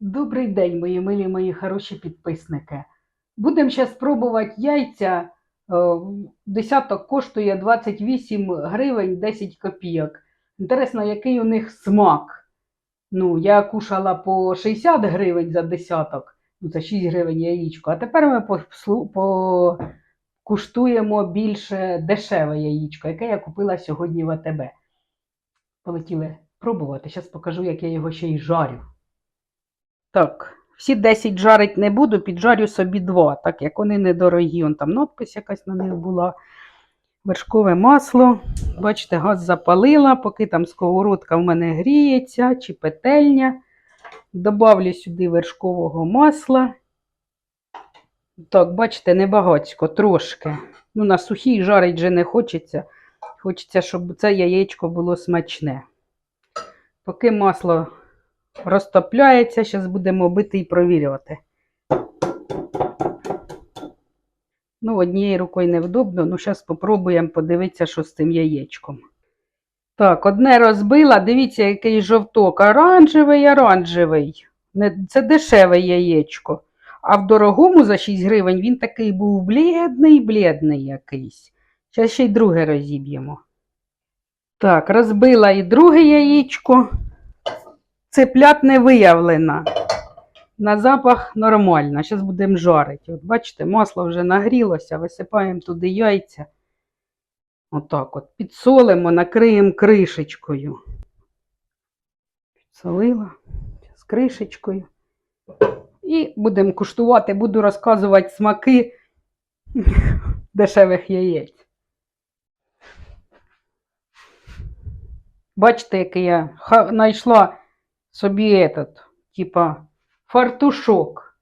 Добрий день, мої милі, мої хороші підписники. Будемо зараз пробувати яйця. Е, Десяток коштує 28 гривень 10 копійок. Інтересно, який у них смак. Ну, я кушала по 60 гривень за десяток, ну це 6 гривень яєчко. А тепер ми послу- по... куштуємо більше дешеве яєчко, яке я купила сьогодні в АТБ. Полетіли пробувати. Зараз покажу, як я його ще й жарю. Так, всі 10 жарить не буду, піджарю собі 2, так як вони недорогі. Он там надпись якась на них була. Вершкове масло. Бачите, газ запалила, поки там сковородка в мене гріється, чи петельня. Добавлю сюди вершкового масла. Так, бачите, небагацько, трошки. Ну, на сухій жарить вже не хочеться. Хочеться, щоб це яєчко було смачне. Поки масло розтопляється, зараз будемо бити і провірювати. Ну, однією рукою невдобно, ну зараз спробуємо подивитися, що з цим яєчком. Так, одне розбила, дивіться, який жовток. Оранжевий, оранжевий. Це дешеве яєчко. А в дорогому за 6 гривень він такий був блідний, блідний якийсь. Зараз ще й друге розіб'ємо. Так, розбила і друге яєчко. Цеплят не виявлено. На запах нормально. Зараз будемо жарити. От бачите, масло вже нагрілося, висипаємо туди яйця. Отак от. Підсолимо, накриємо кришечкою. Підсолила з кришечкою. І будемо куштувати, буду розказувати смаки дешевих яєць. Бачите, який я знайшла собі этот, типа фартушок.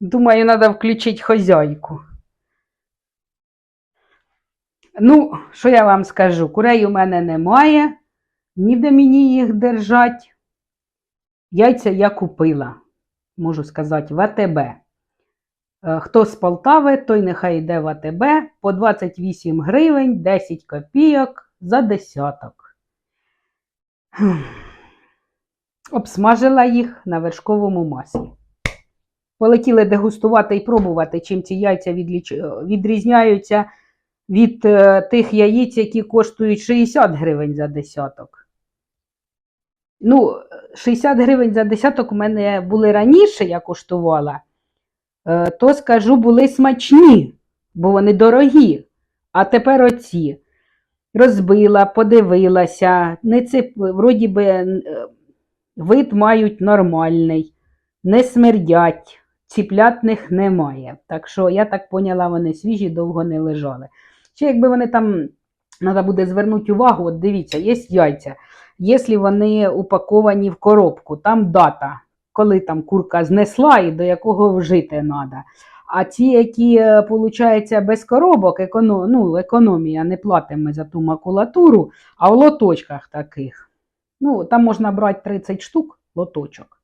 Думаю, треба включити хозяйку. Ну, що я вам скажу? Курей у мене немає, ніде мені їх держать. Яйця я купила, можу сказати, в АТБ. Е, Хто з Полтави, той нехай йде в АТБ по 28 гривень 10 копійок за десяток. Обсмажила їх на вершковому маслі. Полетіли дегустувати і пробувати, чим ці яйця відліч- відрізняються від е, тих яєць, які коштують 60 гривень за десяток. Ну, 60 гривень за десяток у мене були раніше, я коштувала, е, то скажу, були смачні, бо вони дорогі. А тепер оці. Розбила, подивилася, не цип, вроді би, е, вид мають нормальний, не смердять, ціплятних немає. Так що, я так поняла, вони свіжі, довго не лежали. Ще якби вони там, треба буде звернути увагу, от дивіться, є яйця. Якщо вони упаковані в коробку, там дата, коли там курка знесла і до якого вжити треба. А ті, які, виходить, без коробок, економ, ну, економія, не платимо за ту макулатуру, а в лоточках таких. Ну, там можна брати 30 штук лоточок.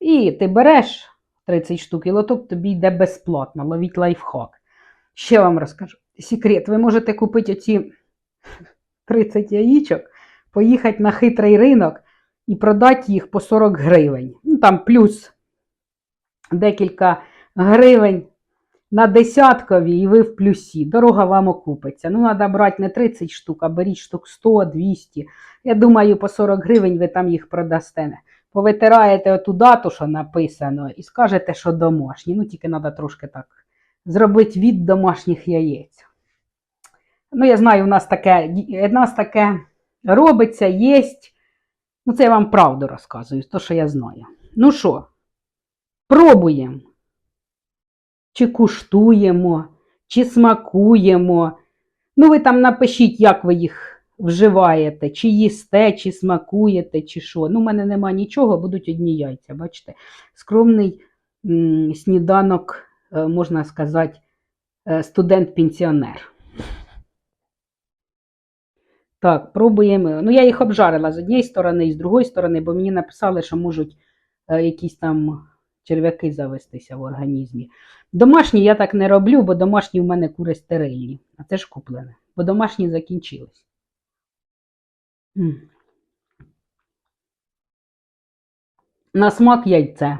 І ти береш 30 штук, і лоток тобі йде безплатно, ловіть лайфхак. Ще вам розкажу. Секрет, ви можете купити оці 30 яєчок, поїхати на хитрий ринок і продати їх по 40 гривень. Ну, там плюс декілька гривень на десяткові, і ви в плюсі. Дорога вам окупиться. Ну, треба брати не 30 штук, а беріть штук 100, 200. Я думаю, по 40 гривень ви там їх продасте. Повитираєте оту дату, що написано, і скажете, що домашні. Ну, тільки треба трошки так зробити від домашніх яєць. Ну, я знаю, у нас таке, у нас таке робиться, єсть. Ну, це я вам правду розказую, то, що я знаю. Ну що, пробуємо. Чи куштуємо, чи смакуємо. Ну, ви там напишіть, як ви їх вживаєте, чи їсте, чи смакуєте, чи що. Ну, в мене нема нічого, будуть одні яйця, бачите. Скромний м, сніданок, е, можна сказати, е, студент-пенсіонер. Так, пробуємо. Ну, я їх обжарила з однієї сторони і з другої сторони, бо мені написали, що можуть е, якісь там черв'яки завестися в організмі. Домашні я так не роблю, бо домашні в мене кури стерильні. А це ж куплене. Бо домашні закінчились. На смак яйце.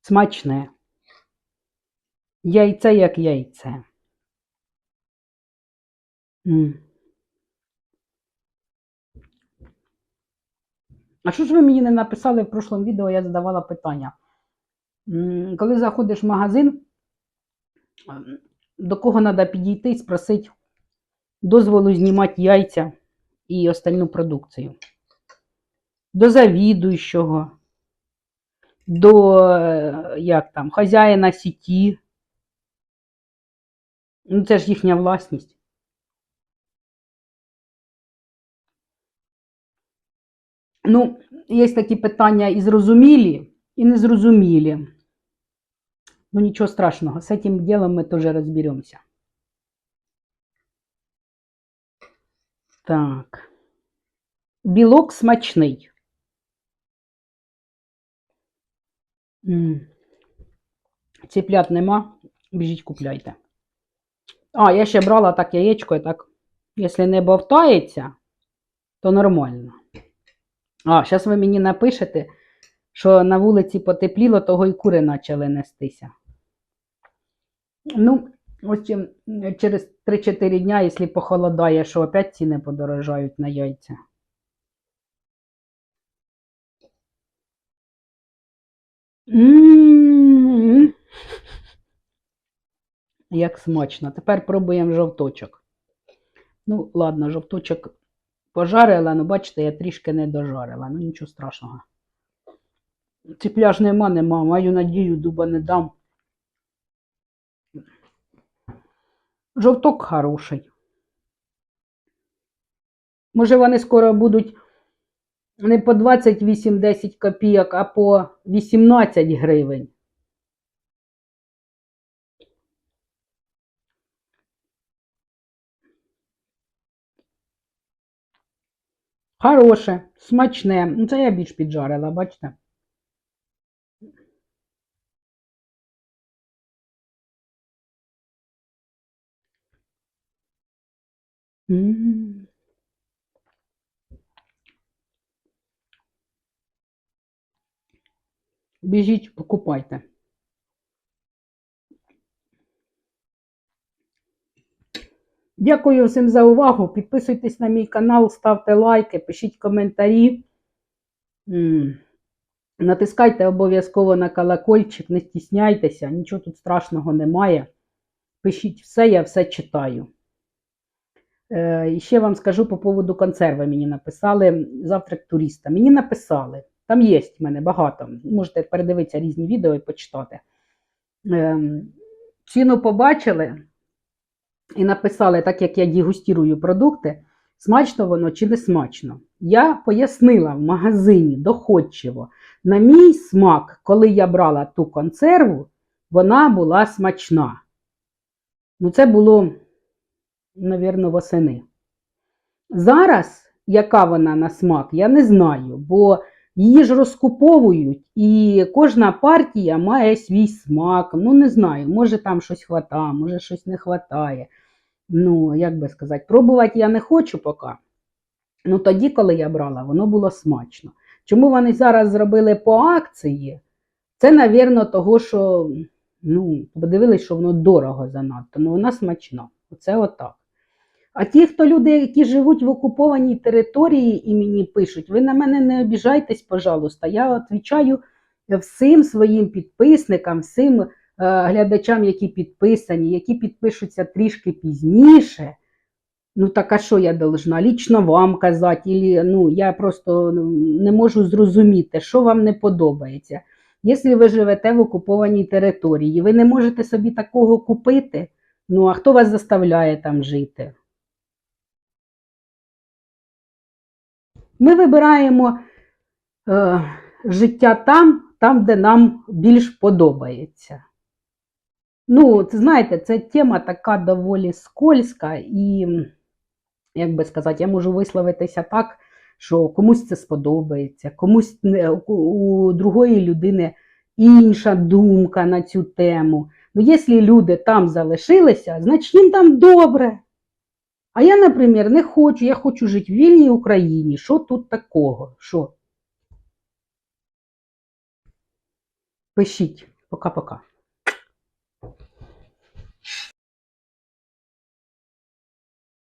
Смачне. Яйце як яйце. М. А що ж ви мені не написали в прошлому відео, я задавала питання. Коли заходиш в магазин, ем, до кого треба підійти і спросити дозволу знімати яйця і остальну продукцію? До завідуючого, до е, як там, хазяїна сіті. Ну, це ж їхня власність. Ну, є такі питання і зрозумілі, і незрозумілі. Ну, нічого страшного, з цим ділом ми теж розберемося. Так. Білок смачний. Ціплят нема, біжіть купляйте. А, я ще брала так яєчко, і так, якщо не бовтається, то нормально. А, зараз ви мені напишете, що на вулиці потепліло, того і кури почали нестися. Ну, ось через 3-4 дня, якщо похолодає, що опять ціни подорожають на яйця. М. Як смачно. Тепер пробуємо жовточок. Ну, ладно, жовточок пожарила, ну бачите, я трішки не дожарила. Ну, нічого страшного. Ціпляж нема, нема. Маю надію, дуба не дам. Жовток хороший. Може, вони скоро будуть не по 28-10 копійок, а по 18 гривень. Хороше, смачне. Ну, це я більш піджарила, бачите? Біжіть, покупайте. Дякую всім за увагу. Підписуйтесь на мій канал, ставте лайки, пишіть коментарі. Натискайте обов'язково на колокольчик, не стісняйтеся, нічого тут страшного немає. Пишіть все, я все читаю. Е, і ще вам скажу по поводу консерви. Мені написали завтрак туриста. Мені написали, там є в мене багато. Можете передивитися різні відео і почитати. Ем, ціну побачили і написали, так як я дегустирую продукти, смачно воно чи не смачно. Я пояснила в магазині доходчиво. На мій смак, коли я брала ту консерву, вона була смачна. Ну, це було, мабуть, восени. Зараз, яка вона на смак, я не знаю, бо її ж розкуповують, і кожна партія має свій смак. Ну, не знаю, може там щось хватає, може щось не хватає. Ну, як би сказати, пробувати я не хочу поки. Ну, тоді, коли я брала, воно було смачно. Чому вони зараз зробили по акції? Це, навірно, того, що ну, подивились, що воно дорого занадто, ну вона смачна. Оце отак. А ті, хто люди, які живуть в окупованій території і мені пишуть, ви на мене не обіжайтесь, пожалуйста. Я відповідаю всім своїм підписникам, всім е, глядачам, які підписані, які підпишуться трішки пізніше. Ну, так а що я должна? Лічно вам казати, Ілі, ну, я просто ну, не можу зрозуміти, що вам не подобається. Якщо ви живете в окупованій території, ви не можете собі такого купити, ну а хто вас заставляє там жити? Ми вибираємо е, життя там, там, де нам більш подобається. Ну, це, знаєте, це тема така доволі скользка, і, як би сказати, я можу висловитися так, що комусь це сподобається, комусь у, у другої людини інша думка на цю тему. Ну, якщо люди там залишилися, значить їм там добре. А я, наприклад, не хочу, я хочу жити в вільній Україні. Що тут такого? Що? Пишіть. Пока-пока.